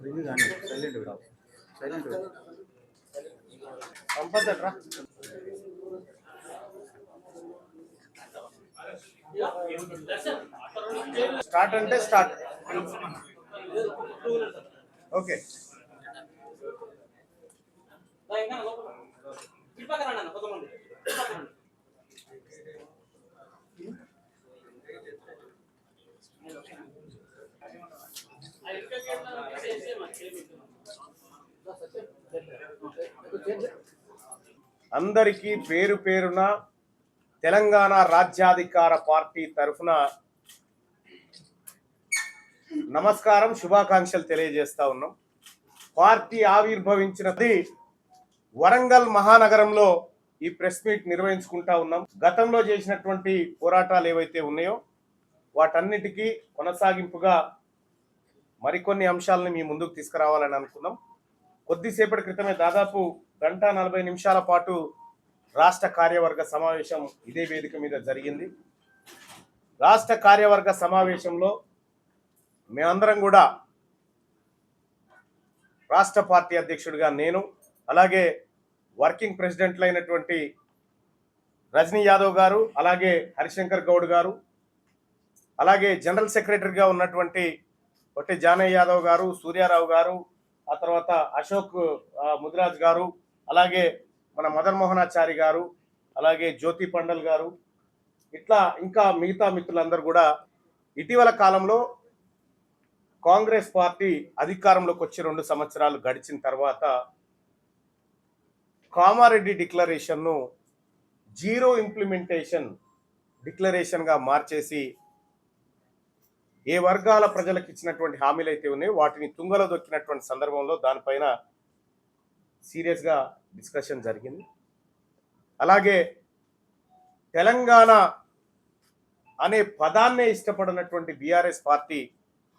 Ring కానీ silent విడావు silent సంపదట్రా స్టార్ట్ అంటే స్టార్ట్. ఓకే. అందరికీ పేరు పేరున తెలంగాణ రాజ్యాధికార పార్టీ తరఫున నమస్కారం శుభాకాంక్షలు తెలియజేస్తా ఉన్నాం. పార్టీ ఆవిర్భవించినది వరంగల్ మహానగరంలో ఈ ప్రెస్ మీట్ నిర్వహించుకుంటా ఉన్నాం. గతంలో చేసినటువంటి పోరాటాలు ఏవైతే ఉన్నాయో వాటన్నిటికీ కొనసాగింపుగా మరికొన్ని అంశాలను మీ ముందుకు తీసుకురావాలని అనుకున్నాం కొద్దిసేపటి క్రితమే దాదాపు గంట నలభై నిమిషాల పాటు రాష్ట్ర కార్యవర్గ సమావేశం ఇదే వేదిక మీద జరిగింది. రాష్ట్ర కార్యవర్గ సమావేశంలో మేమందరం కూడా రాష్ట్ర పార్టీ అధ్యక్షుడిగా నేను అలాగే వర్కింగ్ ప్రెసిడెంట్లు అయినటువంటి రజనీ యాదవ్ గారు అలాగే హరిశంకర్ గౌడ్ గారు అలాగే జనరల్ సెక్రటరీగా ఉన్నటువంటి పొట్టి జానయ్య యాదవ్ గారు సూర్యారావు గారు ఆ తర్వాత అశోక్ ముదిరాజ్ గారు అలాగే మన మదన్ మోహనాచారి గారు అలాగే జ్యోతి పండల్ గారు ఇట్లా ఇంకా మిగతా మిత్రులందరూ కూడా ఇటీవల కాలంలో కాంగ్రెస్ పార్టీ అధికారంలోకి వచ్చి రెండు సంవత్సరాలు గడిచిన తర్వాత కామారెడ్డి డిక్లరేషన్ను జీరో ఇంప్లిమెంటేషన్ డిక్లరేషన్గా మార్చేసి ఏ వర్గాల ప్రజలకు ఇచ్చినటువంటి హామీలు అయితే ఉన్నాయో వాటిని తుంగలో దొక్కినటువంటి సందర్భంలో దానిపైన సీరియస్గా డిస్కషన్ జరిగింది. అలాగే తెలంగాణ అనే పదాన్నే ఇష్టపడినటువంటి బీఆర్ఎస్ పార్టీ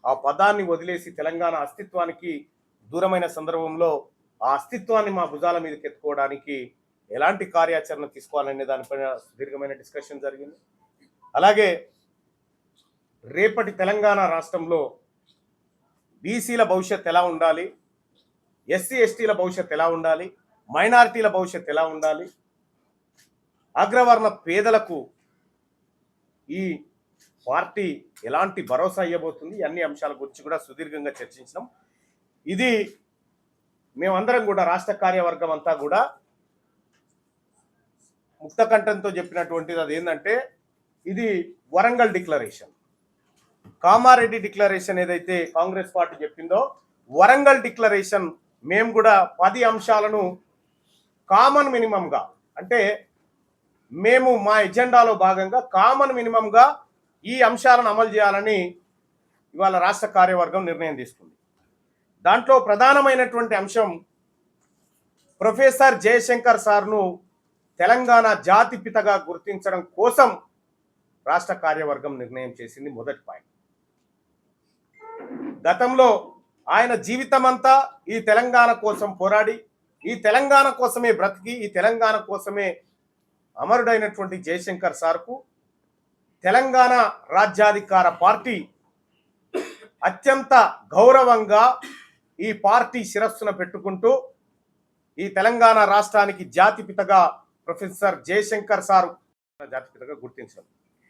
ఆ పదాన్ని వదిలేసి తెలంగాణ అస్తిత్వానికి దూరమైన సందర్భంలో ఆ అస్తిత్వాన్ని మా భుజాల మీదకి ఎత్తుకోవడానికి ఎలాంటి కార్యాచరణ తీసుకోవాలనే దానిపైన సుదీర్ఘమైన డిస్కషన్ జరిగింది. అలాగే రేపటి తెలంగాణ రాష్ట్రంలో బీసీల భవిష్యత్ ఎలా ఉండాలి? ఎస్సీ ఎస్టీల భవిష్యత్ ఎలా ఉండాలి? మైనారిటీల భవిష్యత్ ఎలా ఉండాలి? అగ్రవర్ణ పేదలకు ఈ పార్టీ ఎలాంటి భరోసా ఇవ్వబోతుంది? అన్ని అంశాల గురించి కూడా సుదీర్ఘంగా చర్చించినాం. ఇది మేమందరం కూడా రాష్ట్ర కార్యవర్గం అంతా కూడా ముక్తకంఠంతో చెప్పినటువంటిది అది ఏంటంటే ఇది వరంగల్ డిక్లరేషన్. కామారెడ్డి డిక్లరేషన్ ఏదైతే కాంగ్రెస్ పార్టీ చెప్పిందో వరంగల్ డిక్లరేషన్ మేము కూడా పది అంశాలను కామన్ మినిమంగా అంటే మేము మా ఎజెండాలో భాగంగా కామన్ మినిమంగా ఈ అంశాలను అమలు చేయాలని ఇవాళ రాష్ట్ర కార్యవర్గం నిర్ణయం తీసుకుంది. దాంట్లో ప్రధానమైనటువంటి అంశం ప్రొఫెసర్ జయశంకర్ సార్ను తెలంగాణ జాతిపితగా గుర్తించడం కోసం రాష్ట్ర కార్యవర్గం నిర్ణయం చేసింది మొదటి పాయింట్. గతంలో ఆయన జీవితమంతా ఈ తెలంగాణ కోసం పోరాడి ఈ తెలంగాణ కోసమే బ్రతికి ఈ తెలంగాణ కోసమే అమరుడైనటువంటి జయశంకర్ సార్కు తెలంగాణ రాజ్యాధికార పార్టీ అత్యంత గౌరవంగా ఈ పార్టీ శిరస్సున పెట్టుకుంటూ ఈ తెలంగాణ రాష్ట్రానికి జాతిపితగా ప్రొఫెసర్ జయశంకర్ సారు జాతిపితగా గుర్తించారు.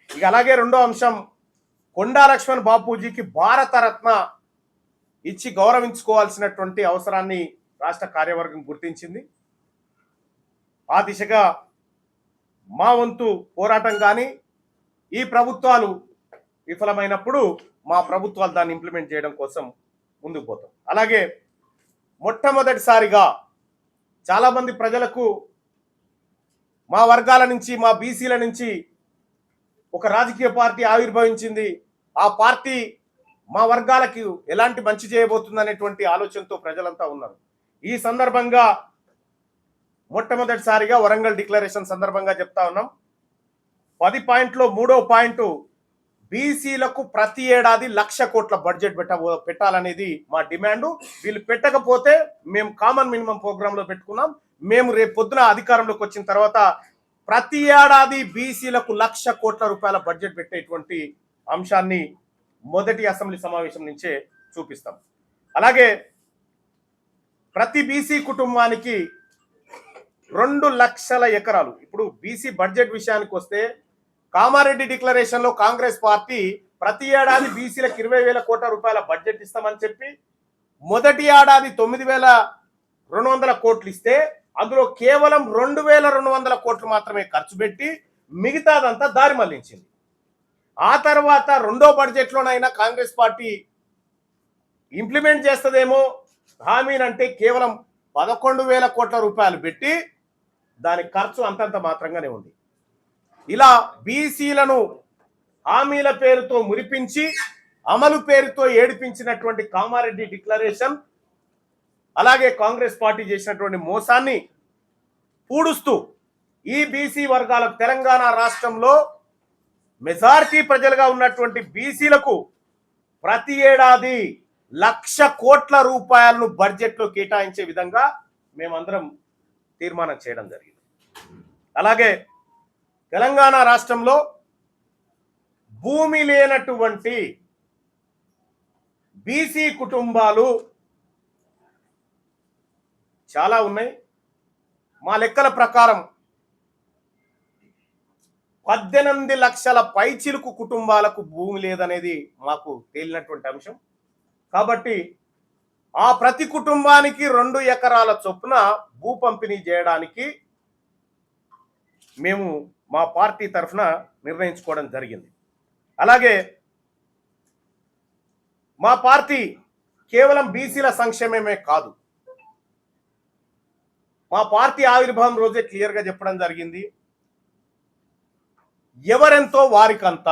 ఇక అలాగే రెండో అంశం కొండా లక్ష్మణ్ బాపూజీకి భారతరత్న ఇచ్చి గౌరవించుకోవాల్సినటువంటి అవసరాన్ని రాష్ట్ర కార్యవర్గం గుర్తించింది. ఆ దిశగా మా వంతు పోరాటం కానీ ఈ ప్రభుత్వాలు విఫలమైనప్పుడు మా ప్రభుత్వాలు దాన్ని ఇంప్లిమెంట్ చేయడం కోసం ముందుకు పోతాం. అలాగే మొట్టమొదటిసారిగా చాలామంది ప్రజలకు మా వర్గాల నుంచి మా బీసీల నుంచి ఒక రాజకీయ పార్టీ ఆవిర్భవించింది. ఆ పార్టీ మా వర్గాలకు ఎలాంటి మంచి చేయబోతుంది అనేటువంటి ఆలోచనతో ప్రజలంతా ఉన్నారు. ఈ సందర్భంగా మొట్టమొదటిసారిగా వరంగల్ డిక్లరేషన్ సందర్భంగా చెప్తా ఉన్నాం. పది పాయింట్లో మూడో పాయింట్ బీసీలకు ప్రతి ఏడాది లక్ష కోట్ల బడ్జెట్ పెట్ట పెట్టాలనేది మా డిమాండ్. వీళ్ళు పెట్టకపోతే మేము కామన్ మినిమం ప్రోగ్రాంలో పెట్టుకున్నాం. మేము రేపు పొద్దున అధికారంలోకి వచ్చిన తర్వాత ప్రతి ఏడాది బీసీలకు లక్ష కోట్ల రూపాయల బడ్జెట్ పెట్టేటువంటి అంశాన్ని మొదటి అసెంబ్లీ సమావేశం నుంచే చూపిస్తాం. అలాగే ప్రతి బీసీ కుటుంబానికి రెండు లక్షల ఎకరాలు. ఇప్పుడు బీసీ బడ్జెట్ విషయానికి వస్తే కామారెడ్డి డిక్లరేషన్లో కాంగ్రెస్ పార్టీ ప్రతి ఏడాది బీసీలకు ఇరవై వేల కోట్ల రూపాయల బడ్జెట్ ఇస్తామని చెప్పి మొదటి ఏడాది తొమ్మిది వేల రెండు వందల కోట్లు ఇస్తే అందులో కేవలం రెండు వేల రెండు వందల కోట్లు మాత్రమే ఖర్చు పెట్టి మిగతాదంతా దారి మళ్ళించింది. ఆ తర్వాత రెండో బడ్జెట్లోనైనా కాంగ్రెస్ పార్టీ ఇంప్లిమెంట్ చేస్తుందేమో హామీనంటే కేవలం పదకొండు వేల కోట్ల రూపాయలు పెట్టి దాని ఖర్చు అంతంత మాత్రంగానే ఉంది. ఇలా బీసీలను హామీల పేరుతో మురిపించి అమలు పేరుతో ఏడిపించినటువంటి కామారెడ్డి డిక్లరేషన్ అలాగే కాంగ్రెస్ పార్టీ చేసినటువంటి మోసాన్ని పూడుస్తూ ఈ బీసీ వర్గాలకు తెలంగాణ రాష్ట్రంలో మెజారిటీ ప్రజలుగా ఉన్నటువంటి బీసీలకు ప్రతి ఏడాది లక్ష కోట్ల రూపాయలను బడ్జెట్లో కేటాయించే విధంగా మేమందరం తీర్మానం చేయడం జరిగింది. అలాగే తెలంగాణ రాష్ట్రంలో భూమి లేనటువంటి బీసీ కుటుంబాలు చాలా ఉన్నాయి. మా లెక్కల ప్రకారం పద్దెనిమిది లక్షల పైచిలుకు కుటుంబాలకు భూమి లేదనేది మాకు తేలినటువంటి అంశం. కాబట్టి ఆ ప్రతి కుటుంబానికి రెండు ఎకరాల చొప్పున భూ పంపిణీ చేయడానికి మేము మా పార్టీ తరఫున నిర్ణయించుకోవడం జరిగింది. అలాగే మా పార్టీ కేవలం బీసీల సంక్షేమమే కాదు. మా పార్టీ ఆవిర్భావం రోజే క్లియర్గా చెప్పడం జరిగింది. ఎవరెంతో వారికంత?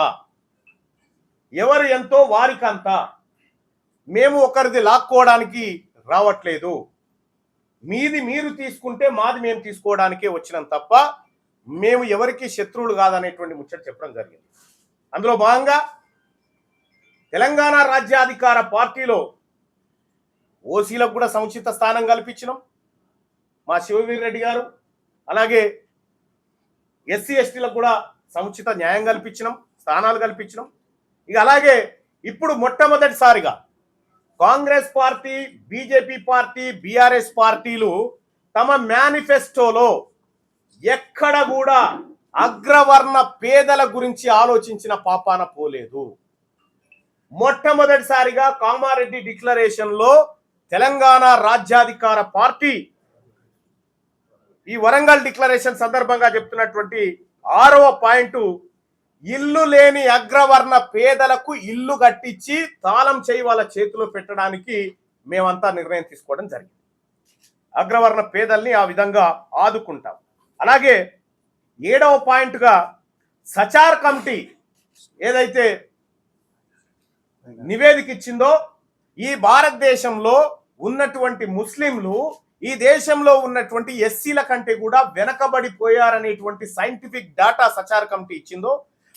ఎవరు ఎంతో వారికంత? మేము ఒకరిది లాక్కోవడానికి రావట్లేదు. మీది మీరు తీసుకుంటే మాది మేము తీసుకోవడానికే వచ్చినాం తప్ప మేము ఎవరికి శత్రువులు కాదనేటువంటి ముచ్చట చెప్పడం జరిగింది. అందులో భాగంగా తెలంగాణ రాజ్యాధికార పార్టీలో ఓసీలకు కూడా సముచిత స్థానం కల్పించినాం. మా శివవీర్ రెడ్డి గారు అలాగే ఎస్సీ ఎస్టీలకు కూడా సముచిత న్యాయం కల్పించినాం స్థానాలు కల్పించినాం. ఇక అలాగే ఇప్పుడు మొట్టమొదటిసారిగా Congress party BJP party BRS పార్టీలు తమ మేనిఫెస్టోలో ఎక్కడ కూడా అగ్రవర్ణ పేదల గురించి ఆలోచించిన పాపాన పోలేదు. మొట్టమొదటిసారిగా కామారెడ్డి డిక్లరేషన్లో తెలంగాణ రాజ్యాధికార పార్టీ ఈ వరంగల్ డిక్లరేషన్ సందర్భంగా చెప్తున్నటువంటి ఆరవ పాయింట్ ఇల్లు లేని అగ్రవర్ణ పేదలకు ఇల్లు కట్టించి తాళం చేయి వాళ్ళ చేతిలో పెట్టడానికి మేమంతా నిర్ణయం తీసుకోవడం జరిగింది. అగ్రవర్ణ పేదల్ని ఆ విధంగా ఆదుకుంటాం. అలాగే ఏడవ పాయింట్గా సచార్ కమిటీ ఏదైతే నివేదిక ఇచ్చిందో ఈ భారతదేశంలో ఉన్నటువంటి ముస్లింలు ఈ దేశంలో ఉన్నటువంటి ఎస్సీల కంటే కూడా వెనకబడిపోయారనేటువంటి సైంటిఫిక్ డేటా సచార్ కమిటీ ఇచ్చిందో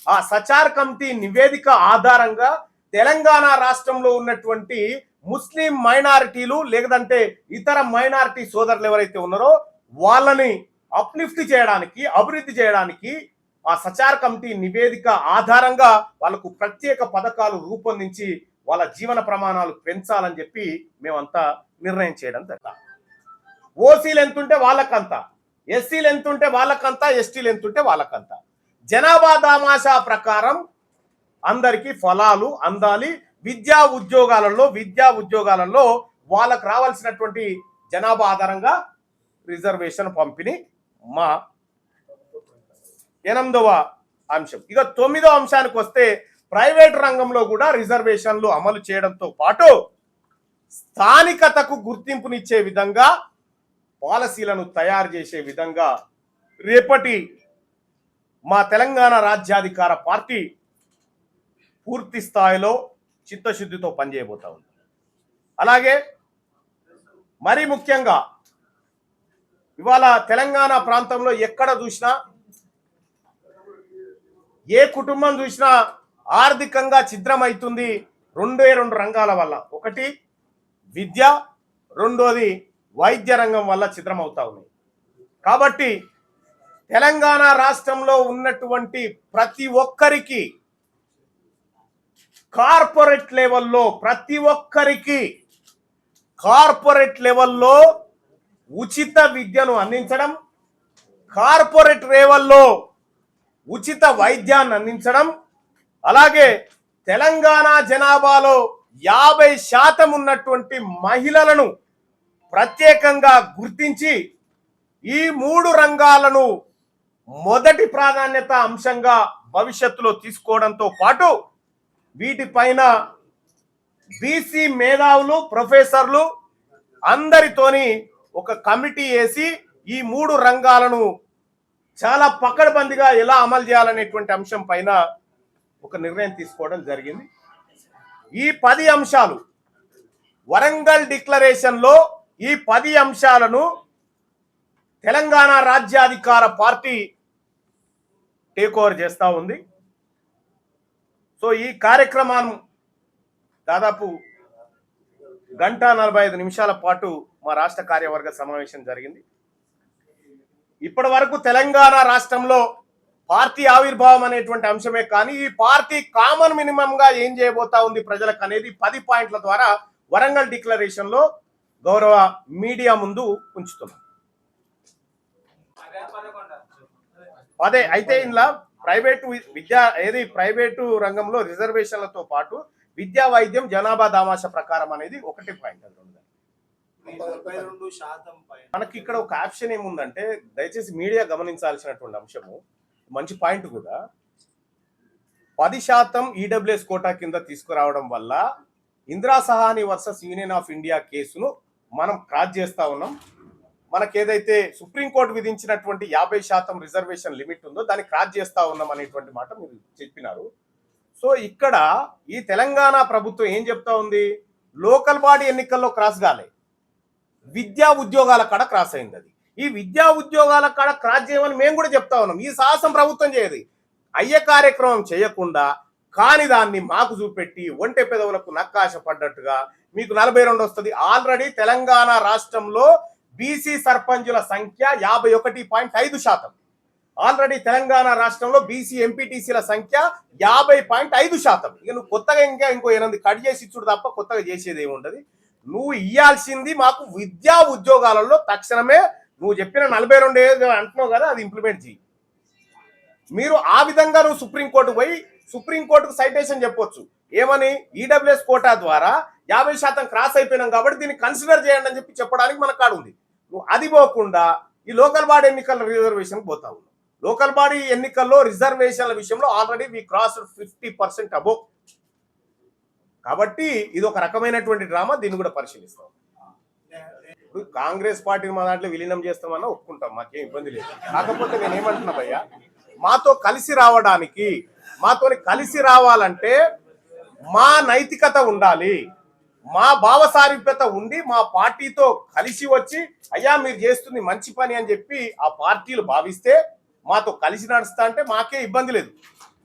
ఆ సచార్ కమిటీ నివేదిక ఆధారంగా తెలంగాణ రాష్ట్రంలో ఉన్నటువంటి ముస్లిం మైనారిటీలు లేదంటే ఇతర మైనారిటీ సోదరులు ఎవరైతే ఉన్నారో వాళ్ళని అప్లిఫ్ట్ చేయడానికి అభివృద్ధి చేయడానికి ఆ సచార్ కమిటీ నివేదిక ఆధారంగా వాళ్ళకు ప్రత్యేక పథకాలు రూపొందించి వాళ్ళ జీవన ప్రమాణాలు పెంచాలని చెప్పి మేమంతా నిర్ణయం చేయడం జరిగింది. ఓసీలు ఎంతుంటే వాళ్ళకంత ఎస్సీలు ఎంతుంటే వాళ్ళకంత ఎస్టీలు ఎంతుంటే వాళ్ళకంత. జనాభా దామాషా ప్రకారం అందరికీ ఫలాలు అందాలి. విద్యా ఉద్యోగాలలో విద్యా ఉద్యోగాలలో వాళ్ళకు రావాల్సినటువంటి జనాభా ఆధారంగా రిజర్వేషన్ పంపిణీ మా ఎనిమిదవ అంశం. ఇక తొమ్మిదవ అంశానికి వస్తే ప్రైవేట్ రంగంలో కూడా రిజర్వేషన్లు అమలు చేయడంతో పాటు స్థానికతకు గుర్తింపునిచ్చే విధంగా పాలసీలను తయారు చేసే విధంగా రేపటి మా తెలంగాణ రాజ్యాధికార పార్టీ పూర్తి స్థాయిలో చిత్తశుద్ధితో పనిచేయబోతా ఉంది. అలాగే మరి ముఖ్యంగా ఇవాళ తెలంగాణ ప్రాంతంలో ఎక్కడ చూసినా ఏ కుటుంబం చూసినా ఆర్థికంగా ఛిద్రమవుతుంది రెండే రెండు రంగాల వల్ల. ఒకటి విద్య రెండోది వైద్య రంగం వల్ల ఛిద్రమవుతా ఉన్నాయి కాబట్టి తెలంగాణ రాష్ట్రంలో ఉన్నటువంటి ప్రతి ఒక్కరికి కార్పొరేట్ లెవెల్లో ప్రతి ఒక్కరికి కార్పొరేట్ లెవెల్లో ఉచిత విద్యను అందించడం కార్పొరేట్ లెవెల్లో ఉచిత వైద్యాన్ని అందించడం అలాగే తెలంగాణ జనాభాలో యాభై శాతం ఉన్నటువంటి మహిళలను ప్రత్యేకంగా గుర్తించి ఈ మూడు రంగాలను మొదటి ప్రాధాన్యత అంశంగా భవిష్యత్తులో తీసుకోవడంతో పాటు వీటిపైన బీసీ మేధావులు ప్రొఫెసర్లు అందరితోని ఒక కమిటీ వేసి ఈ మూడు రంగాలను చాలా పక్కడబందిగా ఎలా అమలు చేయాలనేటువంటి అంశం పైన ఒక నిర్ణయం తీసుకోవడం జరిగింది. ఈ పది అంశాలు వరంగల్ డిక్లరేషన్లో ఈ పది అంశాలను తెలంగాణ రాజ్యాధికార పార్టీ టేక్ ఓవర్ చేస్తూ ఉంది. సో ఈ కార్యక్రమం దాదాపు గంట నలభై ఐదు నిమిషాల పాటు మా రాష్ట్ర కార్యవర్గ సమావేశం జరిగింది. ఇప్పటి వరకు తెలంగాణ రాష్ట్రంలో పార్టీ ఆవిర్భావం అనేటువంటి అంశమే కానీ ఈ పార్టీ కామన్ మినిమంగా ఏం చేయబోతా ఉంది ప్రజలకు అనేది పది పాయింట్ల ద్వారా వరంగల్ డిక్లరేషన్లో గౌరవ మీడియా ముందు ఉంచుతున్నాం. అదే అయితే ఇందులో ప్రైవేటు విద్యా ఏది ప్రైవేటు రంగంలో రిజర్వేషన్లతో పాటు విద్యా వైద్యం జనాభా దామాష ప్రకారం అనేది ఒకటి పాయింట్ మనకి ఇక్కడ ఒక ఆప్షన్ ఏముందంటే దయచేసి మీడియా గమనించాల్సినటువంటి అంశము మంచి పాయింట్ కూడా. పది శాతం ఈడబ్ల్యూఎస్ కోటా కింద తీసుకురావడం వల్ల Indira Sawhney versus Union of India కేసును మనం క్రాస్ చేస్తూ ఉన్నాం. మనకి ఏదైతే సుప్రీంకోర్టు విధించినటువంటి యాభై శాతం రిజర్వేషన్ లిమిట్ ఉందో దాన్ని క్రాస్ చేస్తూ ఉన్నాం అనేటువంటి మాట మీరు చెప్పినారు. సో ఇక్కడ ఈ తెలంగాణ ప్రభుత్వం ఏం చెప్తా ఉంది? లోకల్ బాడీ ఎన్నికల్లో క్రాస్ కాలే. విద్యా ఉద్యోగాల కాడ క్రాస్ అయింది అది. ఈ విద్యా ఉద్యోగాల కాడ క్రాస్ చేయమని మేము కూడా చెప్తా ఉన్నాం. ఈ సాహసం ప్రభుత్వం చేయదు. అయ్యే కార్యక్రమం చేయకుండా కాని దాన్ని మాకు చూపెట్టి ఒంటె పెదవులకు నక్కాశ పడ్డట్టుగా మీకు నలభై రెండు వస్తుంది. ఆల్రెడీ తెలంగాణ రాష్ట్రంలో బీసీ సర్పంచుల సంఖ్య యాభై ఒకటి పాయింట్ ఐదు శాతం. ఆల్రెడీ తెలంగాణ రాష్ట్రంలో బీసీ ఎంపీటీసీల సంఖ్య యాభై పాయింట్ ఐదు శాతం. ఇక నువ్వు కొత్తగా ఇంకా ఇంకో ఎనిమిది కట్ చేసి ఇచ్చుడు తప్ప కొత్తగా చేసేది ఏముండదు ఉండదు. నువ్వు ఇయ్యాల్సింది మాకు విద్యా ఉద్యోగాలలో తక్షణమే నువ్వు చెప్పిన నలభై రెండు ఏదో అంటున్నావు కదా అది ఇంప్లిమెంట్ చేయి మీరు ఆ విధంగా నువ్వు సుప్రీంకోర్టు పోయి సుప్రీంకోర్టుకు సైటేషన్ చెప్పొచ్చు. ఏమని? ఈడబ్ల్యూఎస్ కోటా ద్వారా యాభై శాతం క్రాస్ అయిపోయినాం కాబట్టి దీన్ని కన్సిడర్ చేయండి అని చెప్పి చెప్పడానికి మన కాడ ఉంది. నువ్వు అది పోకుండా ఈ లోకల్ బాడీ ఎన్నికల రిజర్వేషన్ పోతా ఉన్నావు. లోకల్ బాడీ ఎన్నికల్లో రిజర్వేషన్ల విషయంలో already we cross fifty percent అబో కాబట్టి ఇది ఒక రకమైనటువంటి డ్రామా దీన్ని కూడా పరిశీలిస్తాం. ఇప్పుడు కాంగ్రెస్ పార్టీని మా దాంట్లో విలీనం చేస్తామన్నా ఒప్పుకుంటాం మాకేం ఇబ్బంది లేదు. కాకపోతే నేను ఏమంటున్నా భయ్యా మాతో కలిసి రావడానికి మాతోని కలిసి రావాలంటే మా నైతికత ఉండాలి. మా భావసారూప్యత ఉండి మా పార్టీతో కలిసి వచ్చి అయ్యా మీరు చేస్తుంది మంచి పని అని చెప్పి ఆ పార్టీలు భావిస్తే మాతో కలిసి నడుస్తా అంటే మాకే ఇబ్బంది లేదు.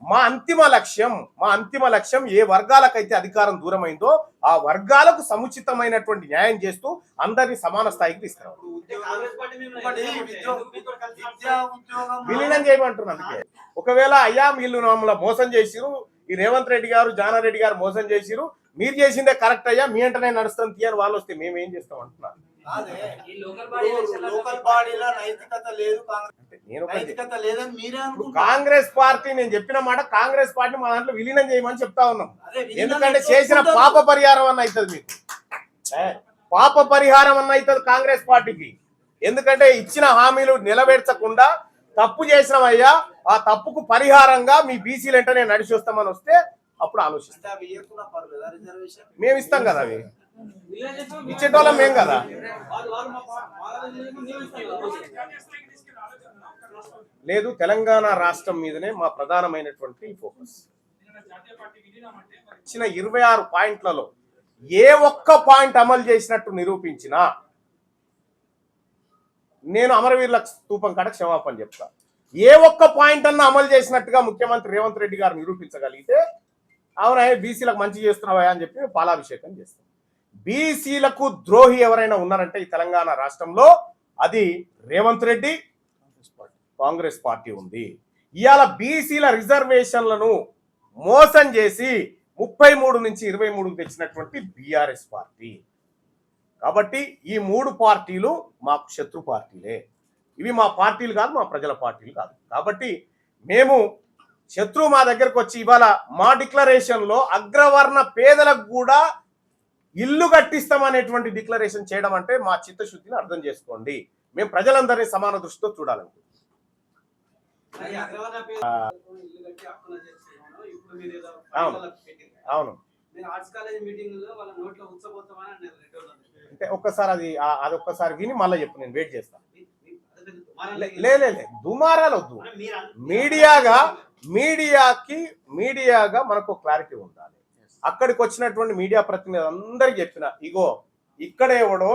మా అంతిమ లక్ష్యం మా అంతిమ లక్ష్యం ఏ వర్గాలకైతే అధికారం దూరమైందో ఆ వర్గాలకు సముచితమైనటువంటి న్యాయం చేస్తూ అందరినీ సమాన స్థాయికి తీసుకురావాలి. విలీనం చేయమంటున్నాను అందుకే. ఒకవేళ అయ్యా వీళ్ళు మమ్మల్ని మోసం చేసిరు ఈ రేవంత్ రెడ్డి గారు జానారెడ్డి గారు మోసం చేసిరు మీరు చేసిందే కరెక్ట్ అయ్యా మీ అంటనే నడుస్తాం తీయని వాళ్ళు వస్తే మేము ఏం చేస్తాం అంటున్నారు? లోకల్ బాడీ ఎలక్షన్లలో లోకల్ బాడీలో నైతికత లేదు కాంగ్రెస్ అంటే నేను ఒకటి నైతికత లేదని మీరే ఇప్పుడు అనుకుంటున్నారు. కాంగ్రెస్ పార్టీ నేను చెప్పిన మాట కాంగ్రెస్ పార్టీ మా దాంట్లో విలీనం చేయమని చెప్తా ఉన్నాం. ఎందుకంటే చేసిన? పాప పరిహారం అన్న అవుతుంది మీకు. పాప పరిహారం అన్న అవుతుంది కాంగ్రెస్ పార్టీకి. ఎందుకంటే ఇచ్చిన హామీలు నిలబెట్టకుండా తప్పు చేసినవయ్యా ఆ తప్పుకు పరిహారంగా మీ బీసీలు వెంటనే నడిచి వస్తామని వస్తే అప్పుడు ఆలోచిస్తాం. మేము ఇస్తాం కదా అవి. ఇచ్చేటోళ్ళం మేం కదా. లేదు తెలంగాణ రాష్ట్రం మీదనే మా ప్రధానమైనటువంటి ఫోకస్. ఇచ్చిన ఇరవై ఆరు పాయింట్లలో ఏ ఒక్క పాయింట్ అమలు చేసినట్టు నిరూపించినా నేను అమరవీరుల స్తూపం కాడ క్షమాపణ చెప్తా. ఏ ఒక్క పాయింట్ అన్న అమలు చేసినట్టుగా ముఖ్యమంత్రి రేవంత్ రెడ్డి గారు నిరూపించగలిగితే అవునా బీసీలకు మంచి చేస్తున్నావా అని చెప్పి పాలాభిషేకం చేస్తాం. బీసీలకు ద్రోహి ఎవరైనా ఉన్నారంటే ఈ తెలంగాణ రాష్ట్రంలో అది రేవంత్ రెడ్డి కాంగ్రెస్ పార్టీ. ఉంది. ఇవాళ బీసీల రిజర్వేషన్లను మోసం చేసి ముప్పై మూడు నుంచి ఇరవై మూడుకు తెచ్చినటువంటి బీఆర్ఎస్ పార్టీ. కాబట్టి ఈ మూడు పార్టీలు మాకు శత్రు పార్టీలే. ఇవి మా పార్టీలు కాదు మా ప్రజల పార్టీలు కాదు. కాబట్టి మేము శత్రువు మా దగ్గరకు వచ్చి ఇవాళ మా డిక్లరేషన్లో అగ్రవర్ణ పేదలకు కూడా ఇల్లు కట్టిస్తామనేటువంటి డిక్లరేషన్ చేయడం అంటే మా చిత్తశుద్ధిని అర్థం చేసుకోండి. మేము ప్రజలందరినీ సమాన దృష్టితో ఏదో అవును. అవును. అంటే ఒక్కసారి అది అది ఒక్కసారి విని మళ్ళీ చెప్పు నేను వెయిట్ చేస్తాను లేదు. దుమారాలు వద్దు. మీడియాగా మీడియాకి మీడియాగా మనకు క్లారిటీ ఉండాలి. అక్కడికి వచ్చినటువంటి మీడియా ప్రతినిధి అందరికి చెప్పిన ఇగో ఇక్కడ ఎవడో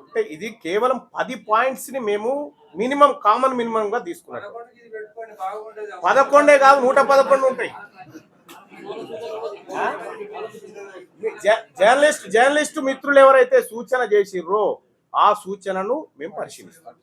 అంటే ఇది కేవలం పది పాయింట్స్ని మేము మినిమం కామన్ మినిమం గా తీసుకున్నాం. పదకొండే కాదు నూట పదకొండు ఉంటాయి. జర్నలిస్ట్ జర్నలిస్ట్ మిత్రులు ఎవరైతే సూచన చేసిర్రో ఆ సూచనను మేము పరిశీలిస్తాం.